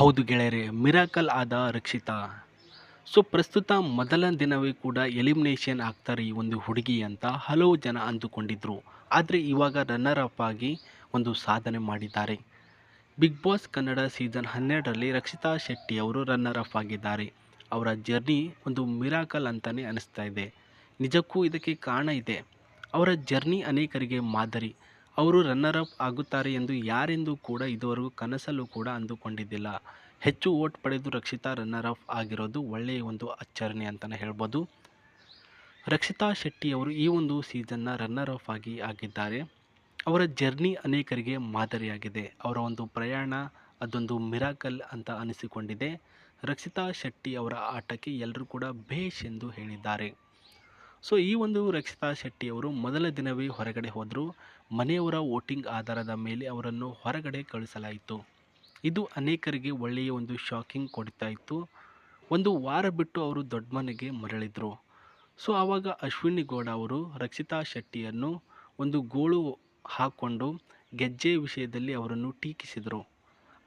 ಹೌದು ಗೆಳೆಯರೇ, ಮಿರಾಕಲ್ ಆದ ರಕ್ಷಿತಾ. ಸೊ ಪ್ರಸ್ತುತ ಮೊದಲ ದಿನವೇ ಕೂಡ ಎಲಿಮಿನೇಷನ್ ಆಗ್ತಾರೆ ಈ ಒಂದು ಹುಡುಗಿ ಅಂತ ಹಲವು ಜನ ಅಂದುಕೊಂಡಿದ್ರು. ಆದರೆ ಇವಾಗ ರನ್ನರ್ ಅಪ್ ಆಗಿ ಒಂದು ಸಾಧನೆ ಮಾಡಿದ್ದಾರೆ. ಬಿಗ್ ಬಾಸ್ ಕನ್ನಡ ಸೀಸನ್ ಹನ್ನೆರಡರಲ್ಲಿ ರಕ್ಷಿತಾ ಶೆಟ್ಟಿ ಅವರು ರನ್ನರ್ ಅಪ್ ಆಗಿದ್ದಾರೆ. ಅವರ ಜರ್ನಿ ಒಂದು ಮಿರಾಕಲ್ ಅಂತಲೇ ಅನಿಸ್ತಾ ಇದೆ. ನಿಜಕ್ಕೂ ಇದಕ್ಕೆ ಕಾರಣ ಇದೆ. ಅವರ ಜರ್ನಿ ಅನೇಕರಿಗೆ ಮಾದರಿ. ಅವರು ರನ್ನರ್ ಅಪ್ ಆಗುತ್ತಾರೆ ಎಂದು ಯಾರೆಂದು ಕೂಡ ಇದುವರೆಗೂ ಕನಸಲ್ಲೂ ಕೂಡ ಅಂದುಕೊಂಡಿದ್ದಿಲ್ಲ. ಹೆಚ್ಚು ಓಟ್ ಪಡೆದು ರಕ್ಷಿತಾ ರನ್ನರ್ ಅಪ್ ಆಗಿರೋದು ಒಳ್ಳೆಯ ಒಂದು ಆಚರಣೆ ಅಂತಲೇ ಹೇಳ್ಬೋದು. ರಕ್ಷಿತಾ ಶೆಟ್ಟಿ ಅವರು ಈ ಒಂದು ಸೀಸನ್ನ ರನ್ನರ್ ಅಪ್ ಆಗಿ ಆಗಿದ್ದಾರೆ. ಅವರ ಜರ್ನಿ ಅನೇಕರಿಗೆ ಮಾದರಿಯಾಗಿದೆ. ಅವರ ಒಂದು ಪ್ರಯಾಣ ಅದೊಂದು ಮಿರಾಕಲ್ ಅಂತ ಅನಿಸಿಕೊಂಡಿದೆ. ರಕ್ಷಿತಾ ಶೆಟ್ಟಿ ಅವರ ಆಟಕ್ಕೆ ಎಲ್ಲರೂ ಕೂಡ ಭೇಷ್ ಎಂದು ಹೇಳಿದ್ದಾರೆ. ಸೊ ಈ ಒಂದು ರಕ್ಷಿತಾ ಶೆಟ್ಟಿ ಅವರು ಮೊದಲ ದಿನವೇ ಹೊರಗಡೆ ಹೋದರು. ಮನೆಯವರ ವೋಟಿಂಗ್ ಆಧಾರದ ಮೇಲೆ ಅವರನ್ನು ಹೊರಗಡೆ ಕಳಿಸಲಾಯಿತು. ಇದು ಅನೇಕರಿಗೆ ಒಳ್ಳೆಯ ಒಂದು ಶಾಕಿಂಗ್ ಕೊಡ್ತಾ ಇತ್ತು. ಒಂದು ವಾರ ಬಿಟ್ಟು ಅವರು ದೊಡ್ಡ ಮನೆಗೆ ಮರಳಿದರು. ಸೊ ಆವಾಗ ಅಶ್ವಿನಿ ಗೌಡ ಅವರು ರಕ್ಷಿತಾ ಶೆಟ್ಟಿಯನ್ನು ಒಂದು ಗೋಳು ಹಾಕ್ಕೊಂಡು ಗೆಜ್ಜೆ ವಿಷಯದಲ್ಲಿ ಅವರನ್ನು ಟೀಕಿಸಿದರು.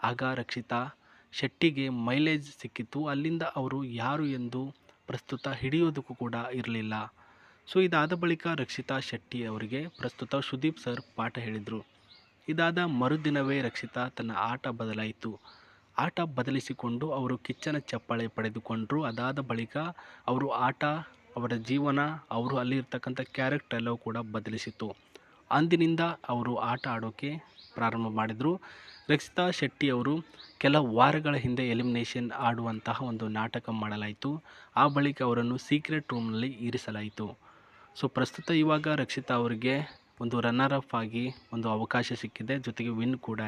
ಆಗ ರಕ್ಷಿತಾ ಶೆಟ್ಟಿಗೆ ಮೈಲೇಜ್ ಸಿಕ್ಕಿತ್ತು. ಅಲ್ಲಿಂದ ಅವರು ಯಾರು ಎಂದು ಪ್ರಸ್ತುತ ಹಿಡಿಯೋದಕ್ಕೂ ಕೂಡ ಇರಲಿಲ್ಲ. ಸೊ, ಇದಾದ ಬಳಿಕ ರಕ್ಷಿತಾ ಶೆಟ್ಟಿ ಅವರಿಗೆ ಪ್ರಸ್ತುತ ಸುದೀಪ್ ಸರ್ ಪಾಠ ಹೇಳಿದರು. ಇದಾದ ಮರುದಿನವೇ ರಕ್ಷಿತಾ ತನ್ನ ಆಟ ಬದಲಾಯಿತು. ಆಟ ಬದಲಿಸಿಕೊಂಡು ಅವರು ಕಿಚ್ಚನ ಚಪ್ಪಾಳೆ ಪಡೆದುಕೊಂಡರು. ಅದಾದ ಬಳಿಕ ಅವರು ಆಟ, ಅವರ ಜೀವನ, ಅವರು ಅಲ್ಲಿರ್ತಕ್ಕಂಥ ಕ್ಯಾರೆಕ್ಟರ್ ಎಲ್ಲವೂ ಕೂಡ ಬದಲಿಸಿತು ಅಂದಿನಿಂದ ಅವರು ಆಟ ಆಡೋಕ್ಕೆ ಪ್ರಾರಂಭ ಮಾಡಿದರು. ರಕ್ಷಿತಾ ಶೆಟ್ಟಿ ಅವರು ಕೆಲ ವಾರಗಳ ಹಿಂದೆ ಎಲಿಮಿನೇಷನ್ ಆಡುವಂತಹ ಒಂದು ನಾಟಕ ಮಾಡಲಾಯಿತು. ಆ ಬಳಿಕ ಅವರನ್ನು ಸೀಕ್ರೆಟ್ ರೂಮ್ನಲ್ಲಿ ಇರಿಸಲಾಯಿತು. ಸೊ ಪ್ರಸ್ತುತ ಇವಾಗ ರಕ್ಷಿತಾ ಅವರಿಗೆ ಒಂದು ರನ್ನರ್ ಅಪ್ ಆಗಿ ಒಂದು ಅವಕಾಶ ಸಿಕ್ಕಿದೆ, ಜೊತೆಗೆ ವಿನ್ ಕೂಡ